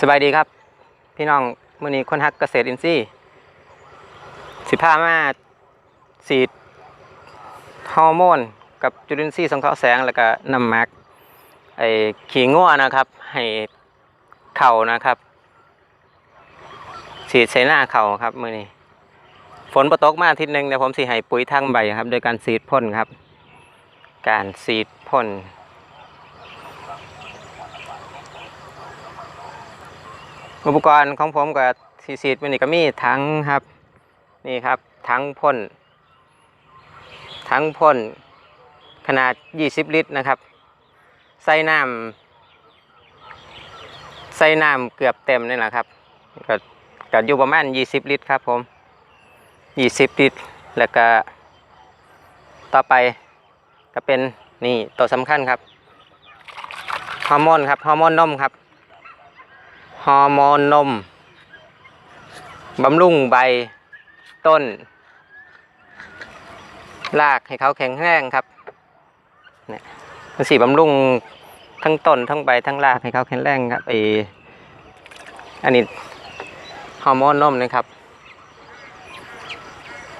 สบายดีครับ พี่น้องมื้อนี้คนฮักเกษตรอินทรีย์สิพามาสีดฮอร์โมน กับจุลินทรีย์สังเคราะห์แสงแล้วก็น้ำหมักไอ้ขี้งัวนะครับ ให้เข่านะครับสีดใส่หน้าเข่าครับมื้อนี้ฝนประตกมาอาทิตย์หนึ่งเดี๋ยวผมสิให้ปุ๋ยทางใบครับ โดยการสีดพ่นครับ การสีดพ่น อุปกรณ์ของผมกับซีซีดมันนี่ก็มีทั้งครับ นี่ครับทั้งพ่นทั้งพ่นขนาด 20 ลิตรนะครับ ใส่น้ำใส่น้ำเกือบเต็มนี่แหละครับก็ก็อยู่ประมาณ 20 ลิตรครับผม 20 ลิตร แล้วก็ ต่อไปก็เป็นนี่ตัวสำคัญครับฮอร์โมนครับฮอร์โมนนมครับ ฮอร์โมนนม บำรุงใบต้น รากให้เขาแข็งแรงครับเนี่ยมันสีบำรุงทั้งต้นทั้งใบทั้งรากให้เขาแข็งแรงครับไออันนี้ฮอร์โมนนมนะครับ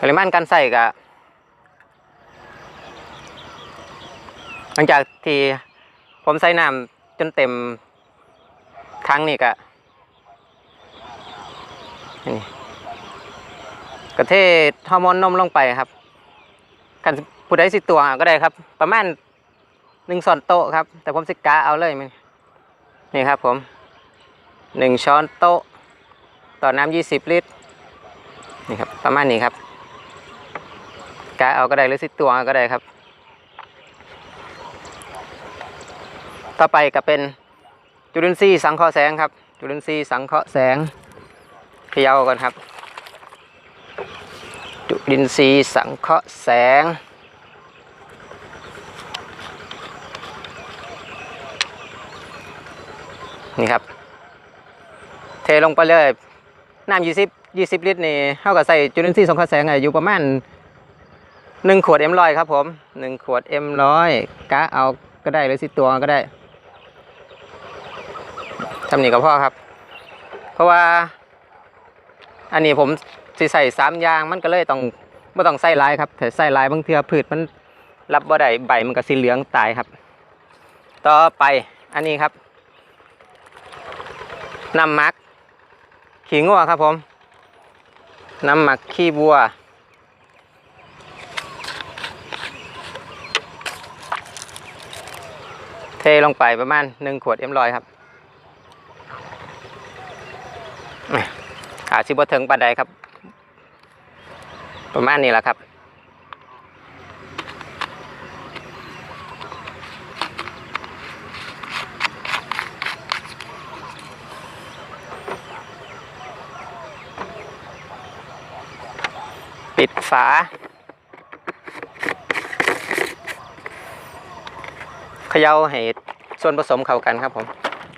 ปริมาณการใส่กับหลังจากที่ผมใส่น้ำจนเต็มทั้งนี่ก็ นี่กระเทศฮอร์โมนนมลงไปครับกันผู้ใดสิตัวก็ได้ครับ ประมาณหนึ่งช้อนโต๊ะครับ แต่ผมสิกาเอาเลยมันนี่ครับผมหนึ่งช้อนโต๊ะ ต่อน้ำยี่สิบลิตรนี่ครับประมาณนี้ครับกาเอาก็ได้หรือสิตัวก็ได้ครับ ต่อไปก็เป็นจุลินทรีย์สังเคราะห์แสงครับ จุลินทรีย์สังเคราะห์แสง ขย่ากันครับ จุลินทรีย์สังเคราะห์แสง นี่ครับ เทลงไปเลยน้ำยี่สิบยี่สิบลิตรนี่เท่ากับใส่จุลินทรีย์สังเคราะห์แสงอะอยู่ประมาณหนึ่งขวดเอ็มร้อยครับผมหนึ่งขวดเอ็มร้อยกะเอาก็ได้หรือสิตัวก็ได้ทำนี่ก็พอครับ เพราะว่า อันนี้ผมสิใส่สามยางมันก็เลยต้องไม่ต้องใส่ลายครับแต่ใส่ลายบางเทือพืชมันรับบ่ได้ใบมันก็สีเหลืองตายครับ ต่อไปอันนี้ครับน้ำหมัก ขี้งัวครับผมน้ำหมักขี้บัว เทลงไปประมาณหนึ่งขวดเอ็มลอยครับ อาชิบถึงปานใดครับ ประมาณนี้แหละครับ ปิดฝา เขย่าให้ส่วนผสมเข้ากันครับผม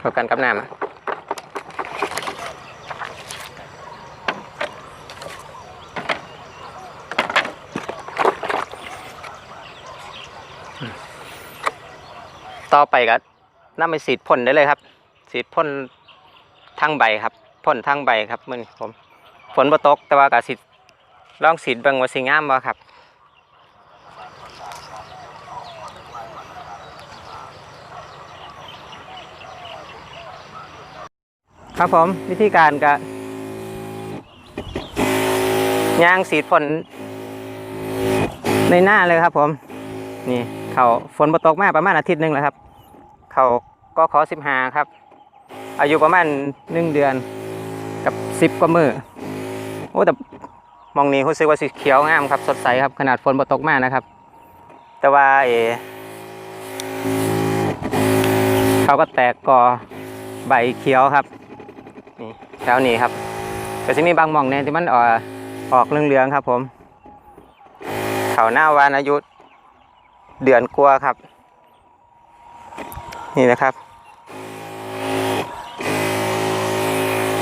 เข้ากันกับน้ำ ต่อไปก็นำไปสีดพ่นได้เลยครับ สีดพ่นทั้งใบครับพ่นทั้งใบครับมันผมฝนบ่ตกแต่ว่าก็สิลองสีดเบิ่งว่าสิงามบ่ครับครับผมวิธีการก็ยางสีดพ่นในหน้าเลยครับผม นี่ เขาฝนบ่ตกมาประมาณอาทิตย์หนึ่งแล้วครับ เขาก็ขอสิบหาครับ อายุประมาณหนึ่งเดือนกับสิบกว่ามือโอ้แต่มองนี้รู้สึกว่าสีเขียวงามครับสดใสครับขนาดฝนบ่ตกมานะครับ แต่ว่าเอเขาก็แตกกอใบเขียวครับนี่แถวนี้ครับแต่จะมีบางมองเนี่ยที่มันออกออกเหลืองๆครับ ผม เขาหน้าวานอายุ เดือนกลัวครับ นี่นะครับ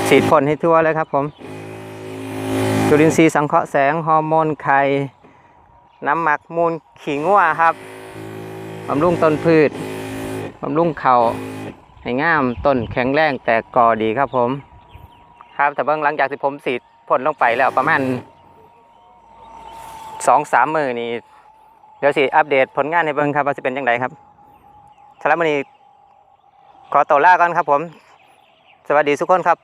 ฉีดพ่นให้ทั่วเลยครับผมจุลินทรีย์สังเคราะห์แสงฮอร์โมนไข่น้ำหมักมูลขี่งัวครับบำรุงต้นพืชบำรุงเขาให้งามต้นแข็งแรงแต่กอดีครับผม ครับแต่เบื้องหลังจากที่ผมสีดพ่นลงไปแล้วประมาณสองสามมือนี่ ดี๋ยวสิอัปเดตผลงานให้เบิ่งครับว่าจะเป็นยังไงครับสำหรับวันนี้ขอตัวลาก่อนครับผม สวัสดีทุกคนครับ